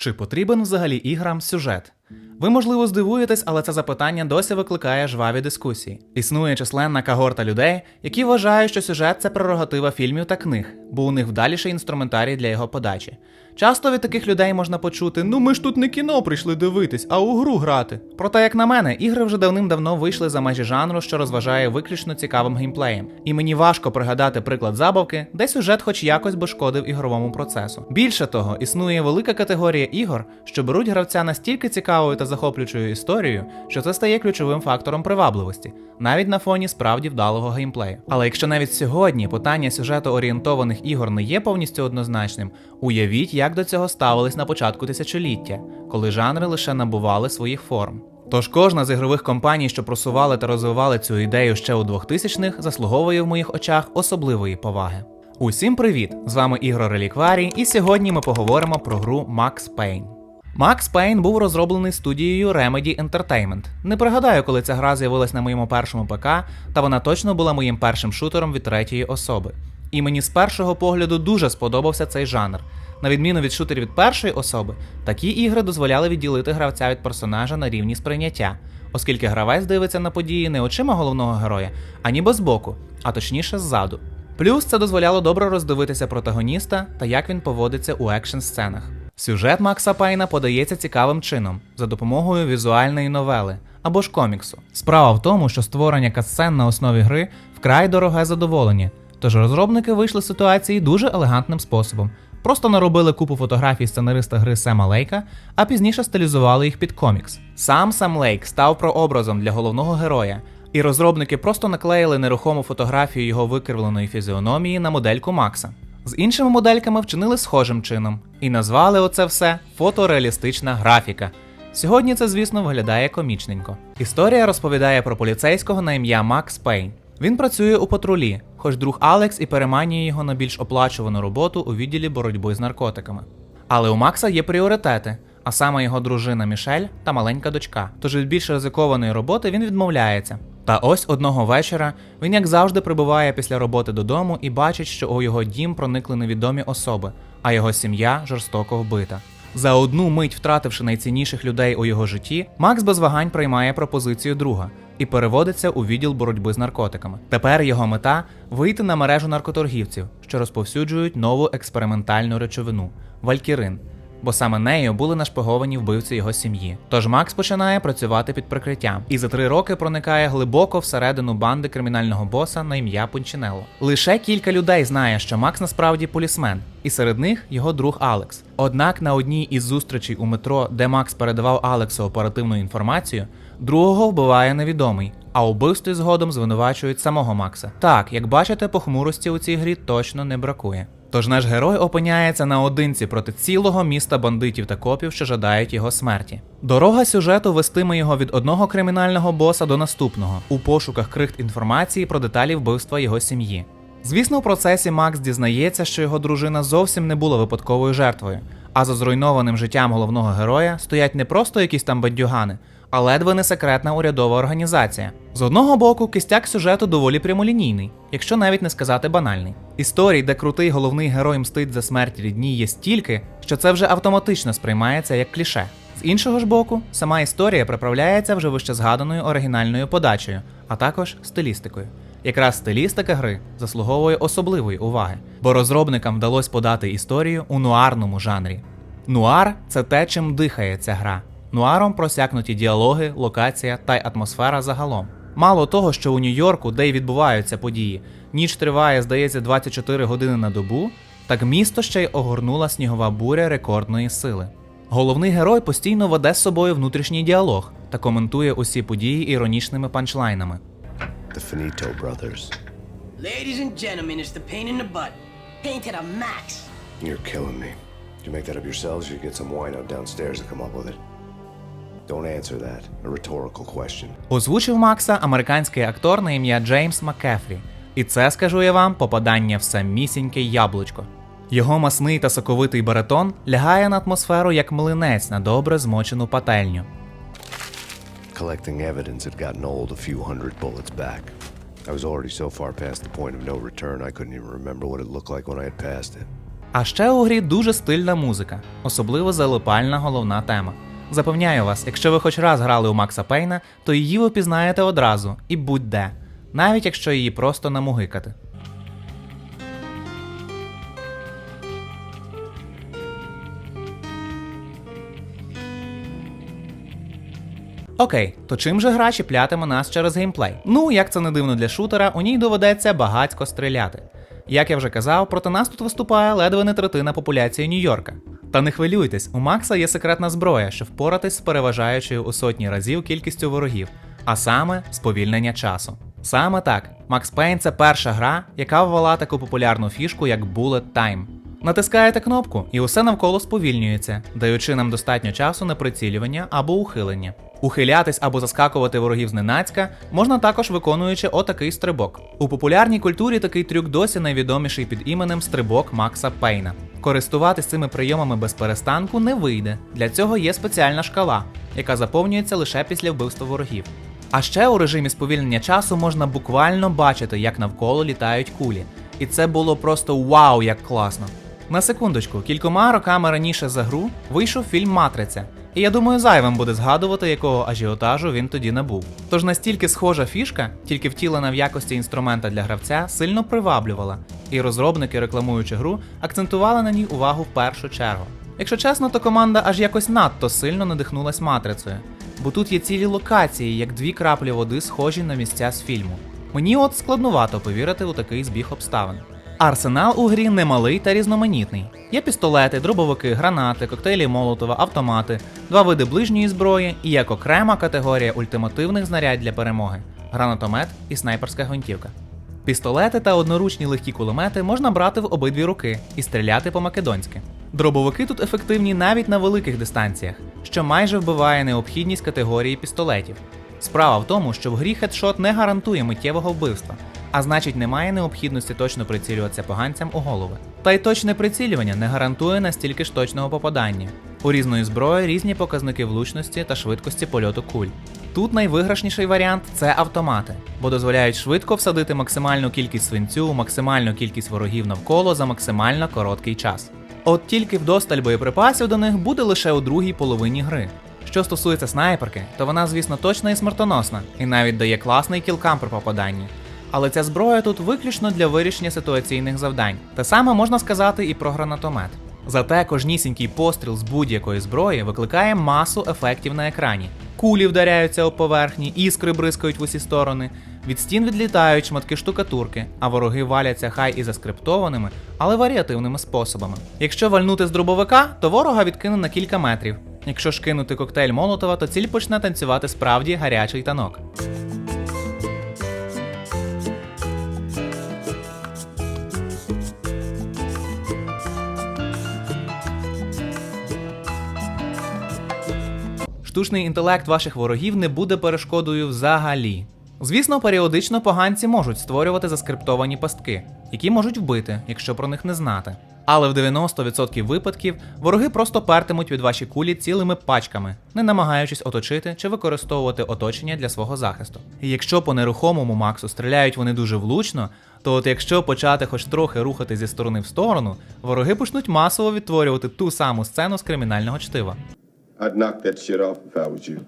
Чи потрібен взагалі іграм сюжет? Ви, можливо, здивуєтесь, але це запитання досі викликає жваві дискусії. Існує численна когорта людей, які вважають, що сюжет це прерогатива фільмів та книг, бо у них вдаліший інструментарій для його подачі. Часто від таких людей можна почути: ну ми ж тут не кіно прийшли дивитись, а у гру грати. Проте, як на мене, ігри вже давним-давно вийшли за межі жанру, що розважає виключно цікавим геймплеєм. І мені важко пригадати приклад забавки, де сюжет хоч якось би шкодив ігровому процесу. Більше того, існує велика категорія ігор, що беруть гравця настільки цікавою та захоплюючою історією, що це стає ключовим фактором привабливості, навіть на фоні справді вдалого геймплею. Але якщо навіть сьогодні питання сюжету орієнтованих ігор не є повністю однозначним, уявіть, як до цього ставились на початку тисячоліття, коли жанри лише набували своїх форм. Тож кожна з ігрових компаній, що просували та розвивали цю ідею ще у 2000-х, заслуговує в моїх очах особливої поваги. Усім привіт! З вами Ігро Релікварій, і сьогодні ми поговоримо про гру Max Payne. Max Payne був розроблений студією Remedy Entertainment. Не пригадаю, коли ця гра з'явилась на моєму першому ПК, та вона точно була моїм першим шутером від третьої особи. І мені з першого погляду дуже сподобався цей жанр. На відміну від шутерів від першої особи, такі ігри дозволяли відділити гравця від персонажа на рівні сприйняття, оскільки гравець дивиться на події не очима головного героя, а ніби збоку, а точніше ззаду. Плюс це дозволяло добре роздивитися протагоніста та як він поводиться у екшн сценах. Сюжет Макса Пейна подається цікавим чином за допомогою візуальної новели або ж коміксу. Справа в тому, що створення катсцен на основі гри вкрай дороге задоволення, тож розробники вийшли з ситуації дуже елегантним способом. Просто наробили купу фотографій сценариста гри Сема Лейка, а пізніше стилізували їх під комікс. Сам Сем Лейк став прообразом для головного героя, і розробники просто наклеїли нерухому фотографію його викривленої фізіономії на модельку Макса. З іншими модельками вчинили схожим чином і назвали оце все фотореалістична графіка. Сьогодні це, звісно, виглядає комічненько. Історія розповідає про поліцейського на ім'я Макс Пейн. Він працює у патрулі, хоч друг Алекс і переманює його на більш оплачувану роботу у відділі боротьби з наркотиками. Але у Макса є пріоритети, а саме його дружина Мішель та маленька дочка. Тож від більш ризикованої роботи він відмовляється. Та ось одного вечора він, як завжди, прибуває після роботи додому і бачить, що у його дім проникли невідомі особи, а його сім'я жорстоко вбита. За одну мить втративши найцінніших людей у його житті, Макс без вагань приймає пропозицію друга і переводиться у відділ боротьби з наркотиками. Тепер його мета вийти на мережу наркоторгівців, що розповсюджують нову експериментальну речовину валькірин. Бо саме нею були нашпиговані вбивці його сім'ї. Тож Макс починає працювати під прикриттям і за три роки проникає глибоко всередину банди кримінального боса на ім'я Пунчинелло. Лише кілька людей знає, що Макс насправді полісмен, і серед них його друг Алекс. Однак на одній із зустрічей у метро, де Макс передавав Алексу оперативну інформацію, другого вбиває невідомий. А у вбивстві згодом звинувачують самого Макса. Так, як бачите, похмурості у цій грі точно не бракує. Тож наш герой опиняється наодинці проти цілого міста бандитів та копів, що жадають його смерті. Дорога сюжету вестиме його від одного кримінального боса до наступного у пошуках крихт інформації про деталі вбивства його сім'ї. Звісно, в процесі Макс дізнається, що його дружина зовсім не була випадковою жертвою, а за зруйнованим життям головного героя стоять не просто якісь там бандюгани, а ледве не секретна урядова організація. З одного боку, кистяк сюжету доволі прямолінійний, якщо навіть не сказати банальний. Історій, де крутий головний герой мстить за смерть рідні, є стільки, що це вже автоматично сприймається як кліше. З іншого ж боку, сама історія приправляється вже вище згаданою оригінальною подачею, а також стилістикою. Якраз стилістика гри заслуговує особливої уваги, бо розробникам вдалося подати історію у нуарному жанрі. Нуар це те, чим дихає ця гра. Нуаром просякнуті діалоги, локація та й атмосфера загалом. Мало того, що у Нью-Йорку, де й відбуваються події, ніч триває, здається, 24 години на добу, так місто ще й огорнула снігова буря рекордної сили. Головний герой постійно веде з собою внутрішній діалог та коментує усі події іронічними панчлайнами. The Finito brothers. Ladies and gentlemen, it's the pain in the butt. Pain to the max. You're killing me. You make that up yourselves or you get some wine out downstairs to come up with it? Don't answer that. A rhetorical question. Озвучив Макса американський актор на ім'я Джеймс Маккефрі. І це, скажу я вам, попадання в самісіньке яблучко. Його масний та соковитий баритон лягає на атмосферу як млинець на добре змочену пательню. Collecting evidence had gotten old a few hundred bullets back. I was already so far past the point of no return I couldn't even remember what it looked like when I had passed it. А ще у грі дуже стильна музика, особливо залипальна головна тема. Запевняю вас, якщо ви хоч раз грали у Макса Пейна, то її ви пізнаєте одразу і будь-де, навіть якщо її просто намугикати. Окей, то чим же гра чіплятиме нас через геймплей? Ну, як це не дивно для шутера, у ній доведеться багатько стріляти. Як я вже казав, проти нас тут виступає ледве не третина популяції Нью-Йорка. Та не хвилюйтесь, у Макса є секретна зброя, щоб впоратись з переважаючою у сотні разів кількістю ворогів, а саме сповільнення часу. Саме так, Max Payne – це перша гра, яка ввела таку популярну фішку, як Bullet Time. Натискаєте кнопку, і усе навколо сповільнюється, даючи нам достатньо часу на прицілювання або ухилення. Ухилятись або заскакувати ворогів зненацька можна також виконуючи отакий стрибок. У популярній культурі такий трюк досі найвідоміший під іменем стрибок Макса Пейна. Користуватись цими прийомами без перестанку не вийде. Для цього є спеціальна шкала, яка заповнюється лише після вбивства ворогів. А ще у режимі сповільнення часу можна буквально бачити, як навколо літають кулі. І це було просто вау, як класно. На секундочку, кількома роками раніше за гру вийшов фільм Матриця. І я думаю, зайвим буде згадувати, якого ажіотажу він тоді набув. Тож настільки схожа фішка, тільки втілена в якості інструмента для гравця, сильно приваблювала, і розробники, рекламуючи гру, акцентували на ній увагу в першу чергу. Якщо чесно, то команда аж якось надто сильно надихнулась матрицею, бо тут є цілі локації, як дві краплі води, схожі на місця з фільму. Мені от складнувато повірити у такий збіг обставин. Арсенал у грі немалий та різноманітний. Є пістолети, дробовики, гранати, коктейлі Молотова, автомати, два види ближньої зброї і як окрема категорія ультимативних знарядь для перемоги гранатомет і снайперська гвинтівка. Пістолети та одноручні легкі кулемети можна брати в обидві руки і стріляти по-македонськи. Дробовики тут ефективні навіть на великих дистанціях, що майже вбиває необхідність категорії пістолетів. Справа в тому, що в грі хедшот не гарантує миттєвого вбивства, а значить немає необхідності точно прицілюватися поганцям у голови. Та й точне прицілювання не гарантує настільки ж точного попадання. У різної зброї різні показники влучності та швидкості польоту куль. Тут найвиграшніший варіант це автомати, бо дозволяють швидко всадити максимальну кількість свинцю, максимальну кількість ворогів навколо за максимально короткий час. От тільки вдосталь боєприпасів до них буде лише у другій половині гри. Що стосується снайперки, то вона, звісно, точна і смертоносна, і навіть дає класний кілкам при попаданні. Але ця зброя тут виключно для вирішення ситуаційних завдань. Те саме можна сказати і про гранатомет. Зате кожнісінький постріл з будь-якої зброї викликає масу ефектів на екрані. Кулі вдаряються об поверхні, іскри бризкають в усі сторони, від стін відлітають шматки штукатурки, а вороги валяться хай і заскриптованими, але варіативними способами. Якщо вальнути з дробовика, то ворога відкине на кілька метрів. Якщо ж кинути коктейль Молотова, то ціль почне танцювати справді гарячий танок. Штучний інтелект ваших ворогів не буде перешкодою взагалі. Звісно, періодично поганці можуть створювати заскриптовані пастки, які можуть вбити, якщо про них не знати. Але в 90% випадків вороги просто пертимуть від ваші кулі цілими пачками, не намагаючись оточити чи використовувати оточення для свого захисту. І якщо по нерухомому Максу стріляють вони дуже влучно, то от якщо почати хоч трохи рухати зі сторони в сторону, вороги почнуть масово відтворювати ту саму сцену з кримінального чтива. I'd knock that shit off if I was you.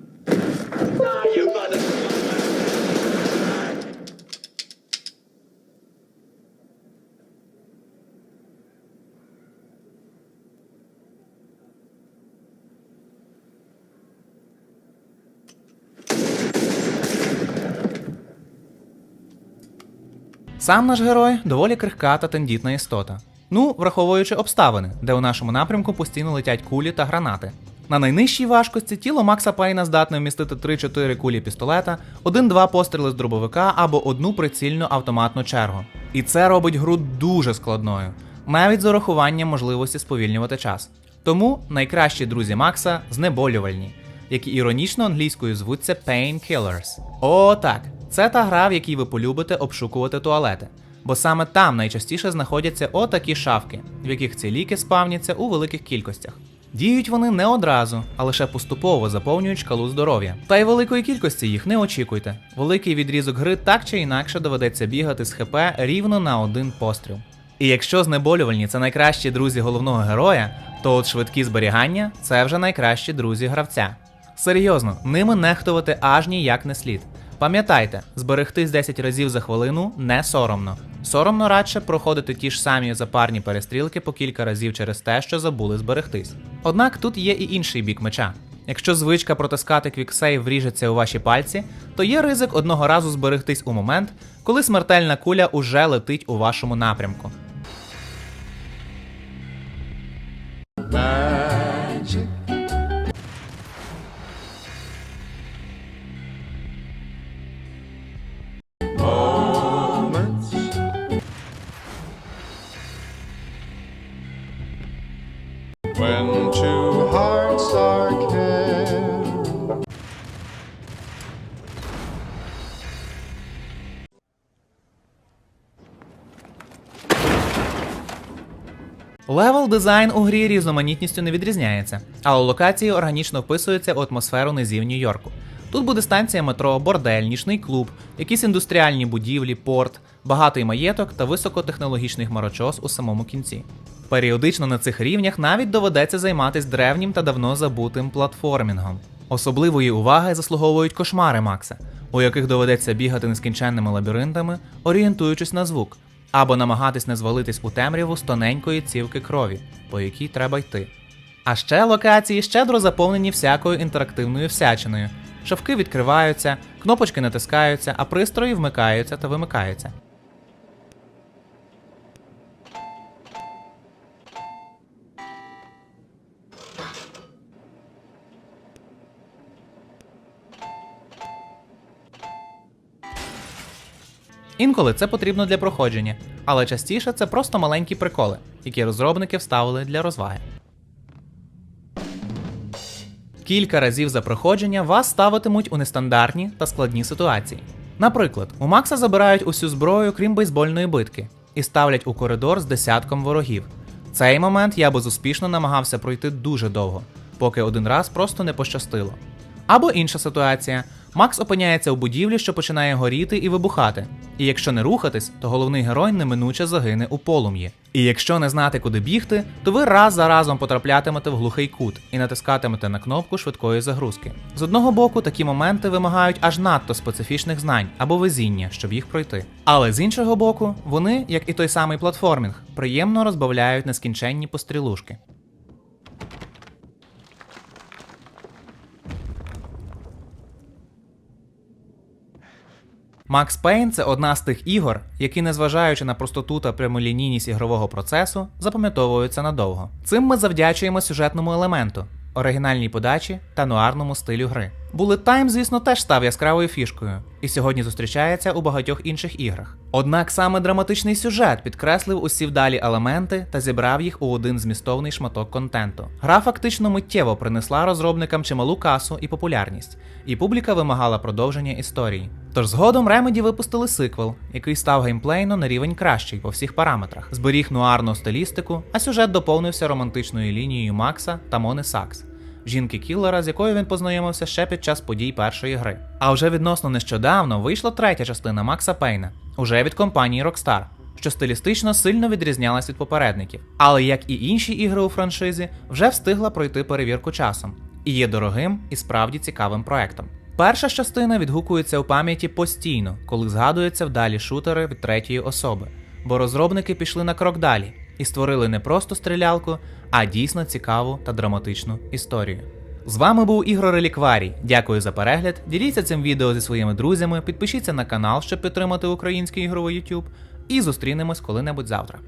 Сам наш герой доволі крихка та тендітна істота. Ну, враховуючи обставини, де у нашому напрямку постійно летять кулі та гранати. На найнижчій важкості тіло Макса Пейна здатне вмістити 3-4 кулі пістолета, 1-2 постріли з дробовика або одну прицільну автоматну чергу. І це робить гру дуже складною, навіть з урахуванням можливості сповільнювати час. Тому найкращі друзі Макса знеболювальні, які іронічно англійською звуться Painkillers. О, так, це та гра, в якій ви полюбите обшукувати туалети. Бо саме там найчастіше знаходяться отакі шафки, в яких ці ліки спавняться у великих кількостях. Діють вони не одразу, а лише поступово заповнюють шкалу здоров'я. Та й великої кількості їх не очікуйте. Великий відрізок гри так чи інакше доведеться бігати з ХП рівно на один постріл. І якщо знеболювальні це найкращі друзі головного героя, то от швидкі зберігання це вже найкращі друзі гравця. Серйозно, ними нехтувати аж ніяк не слід. Пам'ятайте, зберегтись 10 разів за хвилину не соромно. Соромно радше проходити ті ж самі запарні перестрілки по кілька разів через те, що забули зберегтись. Однак тут є і інший бік меча. Якщо звичка протискати квіксейв вріжеться у ваші пальці, то є ризик одного разу зберегтись у момент, коли смертельна куля уже летить у вашому напрямку. When two hearts are caring. Левел дизайн у грі різноманітністю не відрізняється, але локації органічно вписуються в атмосферу низів Нью-Йорку. Тут буде станція метро, бордель, нічний клуб, якісь індустріальні будівлі, порт, багатий маєток та високотехнологічний хмарочос у самому кінці. Періодично на цих рівнях навіть доведеться займатися древнім та давно забутим платформінгом. Особливої уваги заслуговують кошмари Макса, у яких доведеться бігати нескінченними лабіринтами, орієнтуючись на звук, або намагатись не звалитись у темряву з тоненької цівки крові, по якій треба йти. А ще локації щедро заповнені всякою інтерактивною всячиною. Шавки відкриваються, кнопочки натискаються, а пристрої вмикаються та вимикаються. Інколи це потрібно для проходження, але частіше це просто маленькі приколи, які розробники вставили для розваги. Кілька разів за проходження вас ставитимуть у нестандартні та складні ситуації. Наприклад, у Макса забирають усю зброю, крім бейсбольної битки, і ставлять у коридор з десятком ворогів. Цей момент я безуспішно намагався пройти дуже довго, поки один раз просто не пощастило. Або інша ситуація: Макс опиняється у будівлі, що починає горіти і вибухати. І якщо не рухатись, то головний герой неминуче загине у полум'ї. І якщо не знати, куди бігти, то ви раз за разом потраплятимете в глухий кут і натискатимете на кнопку швидкої загрузки. З одного боку, такі моменти вимагають аж надто специфічних знань або везіння, щоб їх пройти. Але з іншого боку, вони, як і той самий платформінг, приємно розбавляють нескінченні пострілушки. Макс Пейн це одна з тих ігор, які, незважаючи на простоту та прямолінійність ігрового процесу, запам'ятовуються надовго. Цим ми завдячуємо сюжетному елементу, оригінальній подачі та нуарному стилю гри. Bullet Time, звісно, теж став яскравою фішкою, і сьогодні зустрічається у багатьох інших іграх. Однак саме драматичний сюжет підкреслив усі вдалі елементи та зібрав їх у один змістовний шматок контенту. Гра фактично миттєво принесла розробникам чималу касу і популярність, і публіка вимагала продовження історії. Тож згодом Remedy випустили сиквел, який став геймплейно на рівень кращий по всіх параметрах, зберіг нуарну стилістику, а сюжет доповнився романтичною лінією Макса та Мони Сакс, жінки кіллера, з якою він познайомився ще під час подій першої гри. А вже відносно нещодавно вийшла третя частина Макса Пейна, уже від компанії Rockstar, що стилістично сильно відрізнялась від попередників, але як і інші ігри у франшизі, вже встигла пройти перевірку часом і є дорогим і справді цікавим проектом. Перша частина відгукується у пам'яті постійно, коли згадуються вдалі шутери від третьої особи, бо розробники пішли на крок далі і створили не просто стрілялку, а дійсно цікаву та драматичну історію. З вами був Ігор Релікварій. Дякую за перегляд. Діліться цим відео зі своїми друзями, підпишіться на канал, щоб підтримати український ігровий YouTube, і зустрінемось коли-небудь завтра.